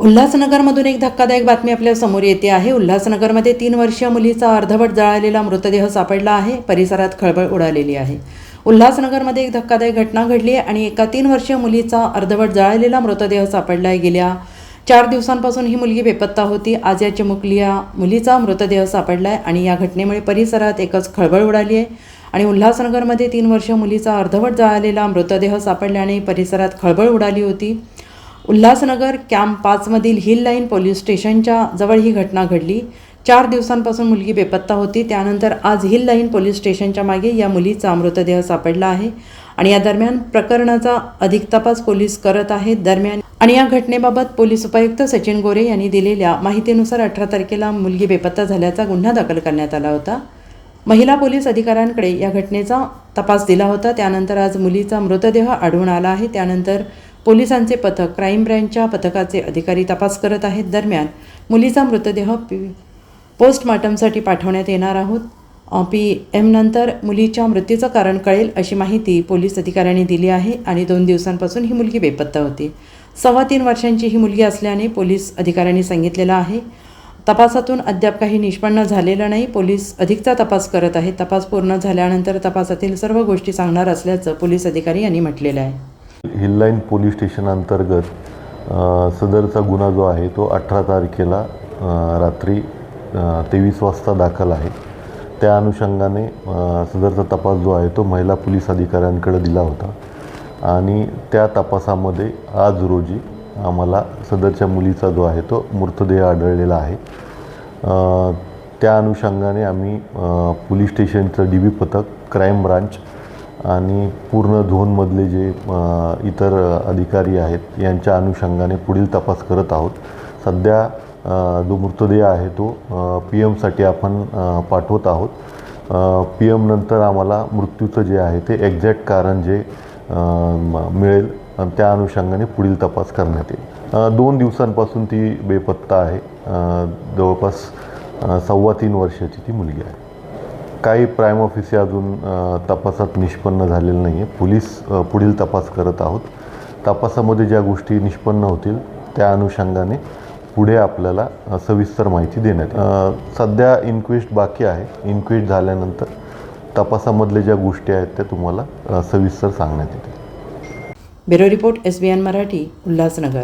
उल्हासनगरमधून एक धक्कादायक बातमी आपल्यासमोर येते आहे. उल्हासनगरमध्ये तीन वर्षीय मुलीचा अर्धवट जळालेला मृतदेह सापडला आहे. परिसरात खळबळ उडालेली आहे. उल्हासनगरमध्ये एक धक्कादायक घटना घडली आहे आणि एका तीन वर्षीय मुलीचा अर्धवट जळालेला मृतदेह सापडला आहे. गेल्या चार दिवसांपासून ही मुलगी बेपत्ता होती. आज या चिमुकल्या मुलीचा मृतदेह सापडला आहे आणि या घटनेमुळे परिसरात एकच खळबळ उडाली आहे. आणि उल्हासनगरमध्ये तीन वर्ष मुलीचा अर्धवट जळालेला मृतदेह सापडल्याने परिसरात खळबळ उडाली होती. उल्हासनगर कॅम्प पाचमधील हिल लाईन पोलीस स्टेशनच्या जवळ ही घटना घडली. चार दिवसांपासून मुलगी बेपत्ता होती. त्यानंतर आज हिल लाईन पोलीस स्टेशनच्या मागे या मुलीचा मृतदेह सापडला आहे आणि या दरम्यान प्रकरणाचा अधिक तपास पोलीस करत आहेत. दरम्यान आणि या घटनेबाबत पोलीस उपायुक्त सचिन गोरे यांनी दिलेल्या माहितीनुसार अठरा तारखेला मुलगी बेपत्ता झाल्याचा गुन्हा दाखल करण्यात आला होता. महिला पोलीस अधिकाऱ्यांकडे या घटनेचा तपास दिला होता. त्यानंतर आज मुलीचा मृतदेह आढळून आला आहे. त्यानंतर पोलिसांचे पथक क्राईम ब्रँचच्या पथकाचे अधिकारी तपास करत आहेत. दरम्यान मुलीचा मृतदेह पी पोस्टमार्टमसाठी पाठवण्यात येणार आहोत. पी एम नंतर मुलीच्या मृत्यूचं कारण कळेल अशी माहिती पोलीस अधिकाऱ्यांनी दिली आहे आणि दोन दिवसांपासून ही मुलगी बेपत्ता होती. सव्वा तीन वर्षांची ही मुलगी असल्याने पोलीस अधिकाऱ्यांनी सांगितलेलं आहे. तपासातून अद्याप काही निष्पन्न झालेलं नाही. पोलीस अधिकचा तपास करत आहेत. तपास पूर्ण झाल्यानंतर तपासातील सर्व गोष्टी सांगणार असल्याचं पोलीस अधिकारी यांनी म्हटलेलं आहे. हिललाईन पोलीस स्टेशन अंतर्गत सदरचा गुन्हा जो आहे तो अठरा तारखेला रात्री तेवीस वाजता दाखल आहे. त्या अनुषंगाने सदरचा तपास जो आहे तो महिला पोलीस अधिकाऱ्यांकडे दिला होता. आणि त्या तपासामध्ये आज रोजी आम्हाला सदरच्या मुलीचा जो आहे तो मृतदेह आढळलेला आहे. त्या अनुषंगाने आम्ही पोलीस स्टेशनचं डी बी पथक क्राईम ब्रांच आणि पूर्ण झोनमधले जे इतर अधिकारी आहेत यांच्या अनुषंगाने पुढील तपास करत आहोत. सध्या जो मृतदेह आहे तो पी एमसाठी आपण पाठवत आहोत. पी एम नंतर आम्हाला मृत्यूचं जे आहे ते एक्झॅक्ट कारण जे मिळेल त्या अनुषंगाने पुढील तपास करण्यात येईल. दोन दिवसांपासून ती बेपत्ता आहे. जवळपास सव्वा तीन वर्षाची ती मुलगी आहे. काही प्राईम ऑफिसे अजून तपासात निष्पन्न झालेलं नाही आहे पोलीस पुढील तपास करत आहोत. तपासामध्ये ज्या गोष्टी निष्पन्न होतील त्या अनुषंगाने पुढे आपल्याला सविस्तर माहिती देण्यात सध्या इन्क्वेस्ट बाकी आहे. इन्क्वेस्ट झाल्यानंतर तपासामधल्या ज्या गोष्टी आहेत त्या तुम्हाला सविस्तर सांगण्यात येतील. Bureau report S B N Marathi Ulhasnagar.